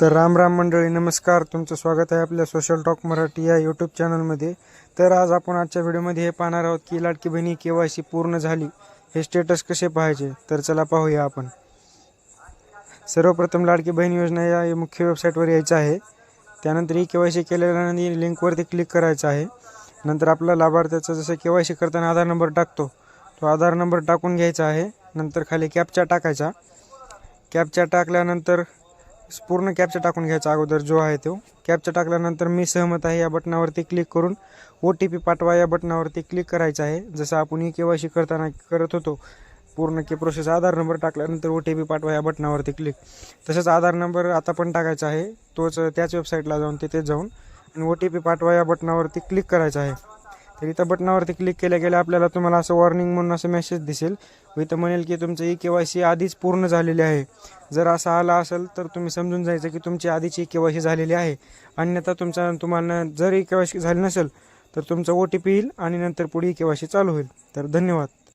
तर राम राम मंडळी नमस्कार. तुमचं स्वागत आहे आपल्या सोशल टॉक मराठी या यूट्यूब चॅनलमध्ये तर आज आपण आजच्या व्हिडिओमध्ये हे पाहणार आहोत की लाडकी बहिणी के वाय सी पूर्ण झाली हे स्टेटस कसे पाहायचे? तर चला पाहूया आपण. सर्वप्रथम लाडकी बहीण योजना या मुख्य वेबसाईटवर यायचं आहे. त्यानंतर ई के वाय सी केलेल्यानंतर लिंकवरती क्लिक करायचं आहे. नंतर आपला लाभार्थ्याचं जसं के वाय सी करताना आधार नंबर टाकतो तो आधार नंबर टाकून घ्यायचा आहे. नंतर खाली कॅपचा टाकायचा. कॅपचा टाकल्यानंतर पूर्ण कॅपचा टाकून घ्यायचा अगोदर जो आहे तो. कॅपचा टाकल्यानंतर मी सहमत आहे या बटनावरती क्लिक करून ओ टी पी पाठवा या बटनावरती क्लिक करायचं आहे. जसं आपण ई के वाय सी करताना करत होतो पूर्ण के प्रोसेस आधार नंबर टाकल्यानंतर ओ टी पी पाठवा या बटनावरती क्लिक तसंच आधार नंबर आता पण टाकायचा आहे. तोच त्याच वेबसाईटला जाऊन तिथेच जाऊन आणि ओ टी पी पाठवा या बटनावरती क्लिक करायचं आहे. तर इथं बटनावरती क्लिक केल्या गेल्या आपल्याला तुम्हाला असं वॉर्निंग म्हणून असं मेसेज दिसेल. व इथं म्हणेल की तुमचं ई के वाय सी आधीच पूर्ण झालेली आहे. जर असं आला असेल तर तुम्ही समजून जायचं की तुमची आधीची ई के वाय सी झालेली आहे. अन्यथा तुमचा तुम्हाला जर ई के वाय सी झाली नसेल तर तुमचा ओ टी पी येईल आणि नंतर पुढे ई के वाय सी चालू होईल. तर धन्यवाद.